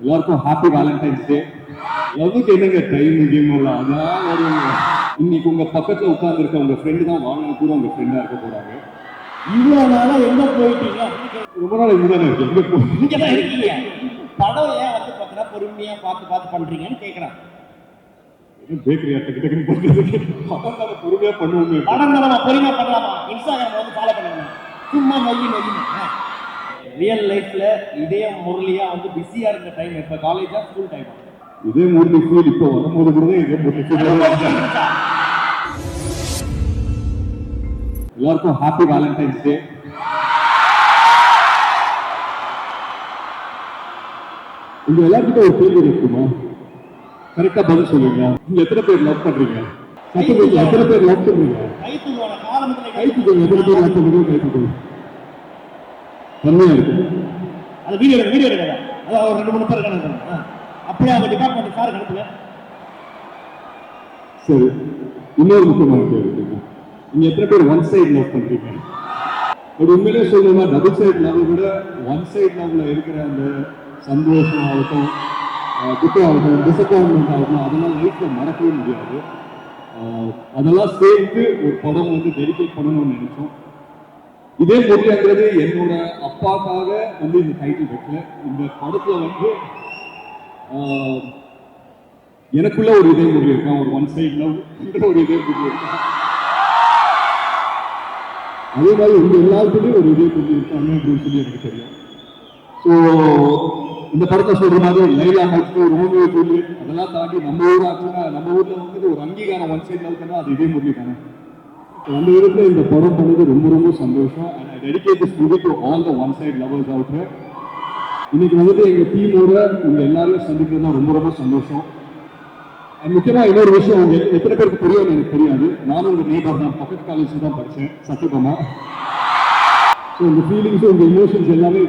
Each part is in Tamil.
எல்லாருக்கும் ஹாப்பி வேலண்டைன்ஸ் டே லவ்வுக்கு என்னங்க டைம் கேம் அதான் வருங்க. இன்னைக்கு உங்க பக்கத்துல உட்கார்ந்துருக்க உங்க ஃப்ரெண்டு தான் வாங்கின கூட உங்க ஃப்ரெண்டா இருக்க போறாங்க இவ்வளவு நாளா எங்க போயிட்டீங்க. ரொம்ப நாள் இங்கதானே இருக்கு எங்க போ இங்க தான் இருக்கீங்க. படம் ஏன் வந்து பாத்தீங்கன்னா பொறுமையா பார்த்து பார்த்து பண்றீங்கன்னு கேக்குறான் பேக்கரி டக்கு டக்குன்னு பண்றதுக்கு அதான் நாங்க பொறுமையா பண்ணுவோமே. படம் தானே பொறுமையா பண்ணலாமா? இன்ஸ்டாகிராம் வந்து ஃபாலோ பண்ணுங்க. சும்மா நொய்யி நொய்யி ரியல் லைஃப்ல இதயம் முரளியா வந்து பிஸியா இருந்த டைம் இப்ப காலேஜா ஸ்கூல் டைம் இதே முரளி ஃபீல் இப்போ வரும்போது கூட இதே முரளி ஃபீல் எல்லாருக்கும் ஹாப்பி வேலண்டைன்ஸ் டே உங்க எல்லாருக்கிட்ட ஒரு கேள்வி இருக்குமா? கரெக்டா பதில் சொல்லுங்க. நீங்க எத்தனை பேர் லவ் பண்றீங்க? எத்தனை பேர் லவ் பண்றீங்க? கை தூக்குவான காலத்துல கை தூக்குங்க எத்தனை பேர் லவ் பண்றீங்க? கை கம்மியா இருக்கு. அது வீடியோ எடுக்க வீடியோ எடுக்க அதான் ஒரு ரெண்டு மூணு பேர் இருக்காங்க. அப்படியே அவங்க டிபார்ட்மெண்ட் சார் அனுப்புங்க. சரி. இன்னொரு முக்கியமான கேள்வி. நீங்க எத்தனை பேர் ஒன் சைடு லவ் பண்றீங்க? ஒரு உண்மையிலே சொல்லணும்னா டபுள் சைடு லவ் விட ஒன் சைடு லவ்ல இருக்கிற அந்த சந்தோஷம் ஆகட்டும் துக்கம் ஆகட்டும் டிசப்பாயின்மெண்ட் ஆகட்டும் அதெல்லாம் லைஃப்ல மறக்கவே முடியாது. அதெல்லாம் சேர்த்து ஒரு படம் வந்து டெடிகேட் பண்ணணும்னு நினைச்சோம். இதே மொழிங்கிறது என்னோட அப்பாக்காக வந்து இந்த டைட்டில் பெற்றேன் இந்த படத்துல வந்து எனக்குள்ள ஒரு இதே முடிவு இருக்கான் ஒரு ஒன் சைட் லவ் ஒரு இதே முடிவு இருக்கான் அதே மாதிரி உங்க எல்லாருக்குமே ஒரு இதே முடிவு இருக்காங்க அப்படின்னு சொல்லி எனக்கு தெரியும். ஸோ இந்த படத்தை சொல்ற மாதிரி லைலா ஹாட்ஸ்க்கு ஒரு ஹோமியோ ஜூலியட் அதெல்லாம் தாண்டி நம்ம ஊர் ஆச்சுன்னா நம்ம ஊர்ல வந்து ஒரு அங்கீகாரம் ஒன் சைட் லவ் அது இதே முடிவு தானே? அந்த விதத்துல இந்த படம் பண்ணது ரொம்ப ரொம்ப சந்தோஷம். And dedicate this movie to all the one side lovers out இன்னைக்கு வந்துட்டு எங்கள் டீமோட உங்க எல்லாருமே சந்திக்கிறது தான் ரொம்ப ரொம்ப சந்தோஷம். அண்ட் முக்கியமா இன்னொரு விஷயம் அவங்க எத்தனை பேருக்கு புரியும் எனக்கு தெரியாது. நானும் உங்கள் நேபர் தான் பக்கத்து காலேஜ் தான் படித்தேன் சத்தியபாமா ஸோ உங்கள் ஃபீலிங்ஸும் உங்கள் இமோஷன்ஸ் எல்லாமே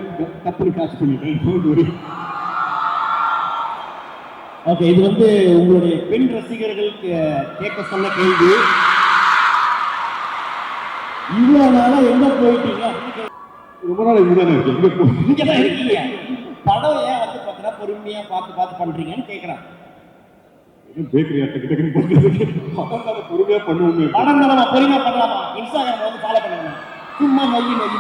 தப்புன்னு கேட்ச் பண்ணிட்டேன். ஓகே இது வந்து உங்களுடைய பெண் ரசிகர்களுக்கு கேட்க சொன்ன கேள்வி. இவ்வளவு நாளா எங்க போயிட்டீங்க. ரொம்ப நாள் இங்கே தானே இருக்கு எங்க போ இங்க தான் இருக்கீங்க. படம் ஏன் வந்து பாத்தீங்கன்னா பொறுமையா பார்த்து பார்த்து பண்றீங்கன்னு கேக்குறான். பேக்கரி டக்கு டக்குன்னு பொறுமையா பண்ணுவோமே. படம் தானே பொறுமையா பண்ணலாமா? இன்ஸ்டாகிராம் வந்து ஃபாலோ பண்ணுங்க. சும்மா நொய்யி நொய்யி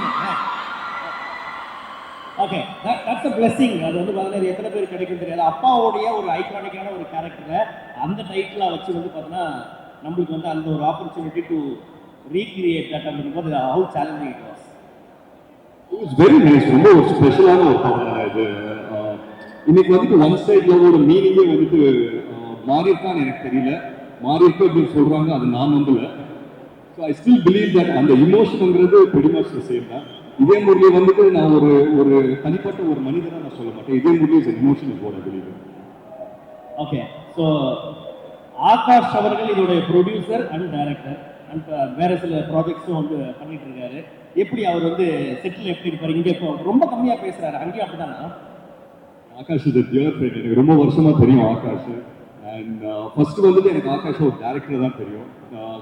ஓகே தட்ஸ் அ பிளெஸிங் அது வந்து பார்த்தீங்கன்னா எத்தனை பேர் கிடைக்கும் தெரியாது. அப்பாவுடைய ஒரு ஐகானிக்கான ஒரு கேரக்டரை அந்த டைட்டிலாக வச்சு வந்து பார்த்தீங்கன்னா நம்மளுக்கு வந்து அந்த ஒரு ஆப்பர்ச்சுனிட்டி டு ரீக்ரியேட் தட் அப்படிங்கும்போது how challenging it was it's very nice ரொம்ப ஒரு ஸ்பெஷலான ஒரு படம் இது இன்னைக்கு வந்துட்டு ஒன் சைட் லவோட மீனிங்கே வந்துட்டு அஹ், மாறி இருக்கான்னு எனக்கு தெரியல. மாறி இருக்கு அப்படின்னு சொல்றாங்க அது நான் நம்பல. So I still believe that அந்த இமோஷனுங்கிறது the same தான். இதே முறையை வந்துட்டு நான் ஒரு ஒரு தனிப்பட்ட ஒரு மனிதனா நான் சொல்ல மாட்டேன். இதே முறையை இஸ் இமோஷன் இஸ் போட பிலீவ் ஓகே ஸோ ஆகாஷ் அவர்கள் இதோடைய ப்ரொடியூசர் அண்ட் டைரக்டர் வேற சில ப்ராஜெக்ட்ஸும் வந்து பண்ணிட்டு இருக்காரு எப்படி அவர் வந்து செட்டில் எப்படி இருப்பாரு? இங்கே இப்போ ரொம்ப கம்மியாக பேசுறாரு. அங்கேயும் அப்படிதானா? ஆகாஷ் இஸ் டியர் ஃப்ரெண்ட் எனக்கு ரொம்ப வருஷமா தெரியும் ஆகாஷ். அண்ட் ஃபர்ஸ்ட் uh, வந்துட்டு எனக்கு ஆகாஷ் ஒரு டேரக்டர் தான் தெரியும்.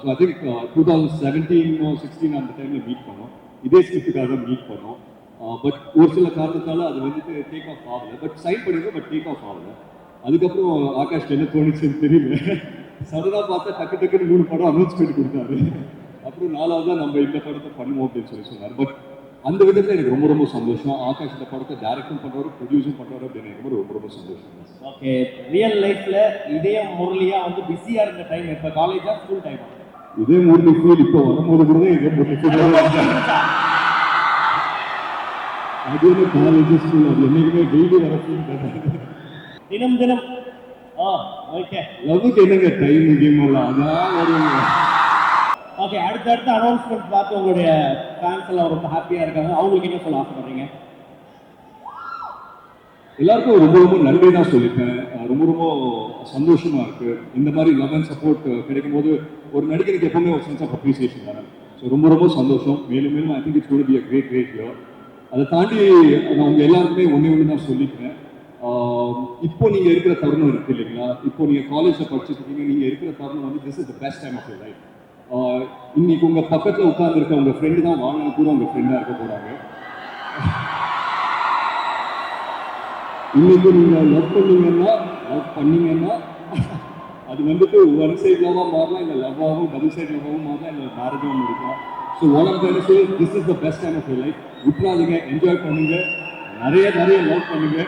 So I think two thousand செவன்டீனோ sixteen அந்த டைம்ல மீட் பண்ணோம். இதே ஸ்கிரிப்டுக்காக தான் மீட் பண்ணோம். Uh, பட் ஒரு சில காரணத்தால் அது வந்துட்டு டேக் ஆஃப் ஆகலை. பட் சைன் பண்ணிருக்கோம் பட் டேக் ஆஃப் ஆகலை. அதுக்கப்புறம் ஆகாஷ் என்ன தோணுச்சுன்னு தெரியல. சடனாக பார்த்தா டக்கு டக்குன்னு மூணு படம் அனௌன்ஸ் பண்ணி கொடுத்தாரு. அப்புறம் நாலாவதா நம்ம இந்த படத்தை பண்ணுவோம் அப்படின்னு சொல்லி சொன்னார். பட் அந்த விதத்துல எனக்கு ரொம்ப ரொம்ப சந்தோஷம். ஆகாஷ் இந்த படத்தை டைரக்டும் பண்றவரு ப்ரொடியூஸும் பண்றவரு அப்படின்னு எனக்கு ரொம்ப ரொம்ப சந்தோஷம். ஓகே ரியல் லைஃப்ல இதயம் முரளியா வந்து பிஸியா இருந்த டைம் இப்போ காலேஜா ஸ்கூல் டைமா இதே முரளி ஃபீல் இப்போ வரும்போது கூட இதே முரளி ஃபீல் அது என்ன காலேஜ் ஸ்கூல் அது என்னைக்குமே டெய்லி வர ஃபீல் தினம் தினம் லவ்வுக்கு என்னங்க டைம் எல்லாம் அதான் வருங்க ஓகே அடுத்தடுத்த அனௌன்ஸ்மெண்ட் பார்த்து உங்களுடைய ஃபேன்ஸ் எல்லாம் ரொம்ப ஹாப்பியா இருக்காங்க. அவங்களுக்கு என்ன சொல்ல ஆசைப்படுறீங்க? எல்லாருக்கும் ரொம்ப ரொம்ப நன்றி தான் அஹ் ரொம்ப ரொம்ப சந்தோஷமா இருக்கு. இந்த மாதிரி லவ் அண்ட் சப்போர்ட் கிடைக்கும் போது ஒரு நடிகருக்கு எப்பவுமே ஒரு சென்ஸ் ஆஃப் அப்ரிசியேஷன் ஸோ ரொம்ப ரொம்ப சந்தோஷம். மேலும் மேலும் I think it's got be a great great year அதை தாண்டி நான் உங்க எல்லாருக்குமே ஒண்ணே ஒன்று தான் சொல்லிக்கிறேன். இப்போ நீங்க இருக்கிற தருணம் இருக்கு இல்லைங்களா? இப்போ நீங்க காலேஜ்ல படிச்சிருக்கீங்க நீங்கள் நீங்க இருக்கிற தருணம் வந்து this is the best time of your life இன்னைக்கு உங்க பக்கத்துல உட்கார்ந்துருக்க உங்க ஃப்ரெண்டு தான் வாங்கின கூட உங்க ஃப்ரெண்டா இருக்க போறாங்க. இன்னைக்கு நீங்க லவ் பண்ணீங்கன்னா லவ் பண்ணீங்கன்னா அது வந்துட்டு ஒன் சைட் லவ்வாக மாறலாம் இல்லை லவ்வாகவும் டபுள் சைட் லவ்வாகவும் மாறலாம் இல்லை மேரேஜாகவும் இருக்கலாம் so one of the this is the best time of life விட்டுறாதீங்க என்ஜாய் பண்ணுங்க. நிறைய நிறைய லவ் பண்ணுங்க.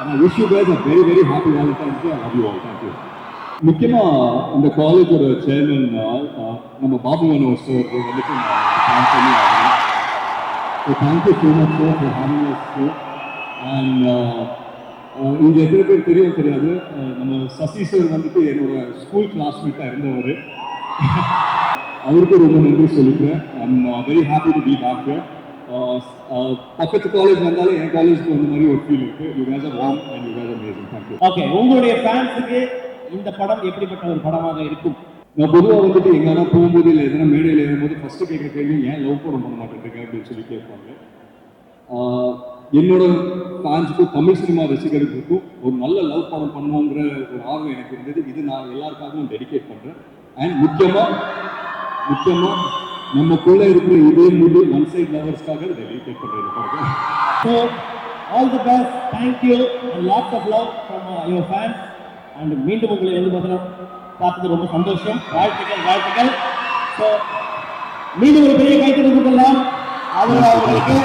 ஆனால் wish you guys a very very happy Valentine's day I love you all thank you முக்கியமாக இந்த காலேஜோட சேர்மன் நம்ம பாபு மனோர் சார் வந்துட்டு நான் பண்ணி ஆகணும் so thank you so much sir for having us sir and இங்கே எத்தனை பேர் தெரியும் தெரியாது. Uh, நம்ம சசி சார் வந்துட்டு என்னோட ஸ்கூல் கிளாஸ்மேட்டாக இருந்தவர். அவருக்கு ரொம்ப நன்றி சொல்லிக்கிறேன். I'm very happy to be back பக்கத்து காலேஜ் வந்தாலும் என் காலேஜ்க்கு வந்த மாதிரி ஒரு ஃபீல் இருக்கு. You guys warm and you guys amazing thank you okay உங்களுடைய ஃபேன்ஸுக்கு இந்த படம் எப்படிப்பட்ட ஒரு படமாக இருக்கும்? நான் பொதுவாக வந்துட்டு எங்கன்னா போகும்போது இல்லை எதனா மேடையில் ஏறும்போது ஃபர்ஸ்ட் கேட்குற கேள்வி ஏன் லவ் படம் பண்ண மாட்டேங்க அப்படின்னு சொல்லி கேட்பாங்க. என்னோட ஃபேன்ஸுக்கும் தமிழ் சினிமா ரசிகர்களுக்கும் ஒரு நல்ல லவ் படம் பண்ணுவோங்கிற ஒரு ஆர்வம் எனக்கு இருந்தது. இது நான் எல்லாருக்காகவும் டெடிகேட் பண்ணுறேன் அண்ட் முக்கியமாக முக்கியமாக நமக்குள்ள இருக்கிற இதே முடி one side லவர்ஸ்க்காக so all the best thank you and lots of love from your fans and மீண்டும் உங்களை வந்து பார்த்தீங்கன்னா பார்த்தது ரொம்ப சந்தோஷம். வாழ்த்துக்கள் வாழ்த்துக்கள். ஸோ மீண்டும் ஒரு பெரிய கைத்தறி கொடுக்கலாம். அவர் அவர்களுக்கு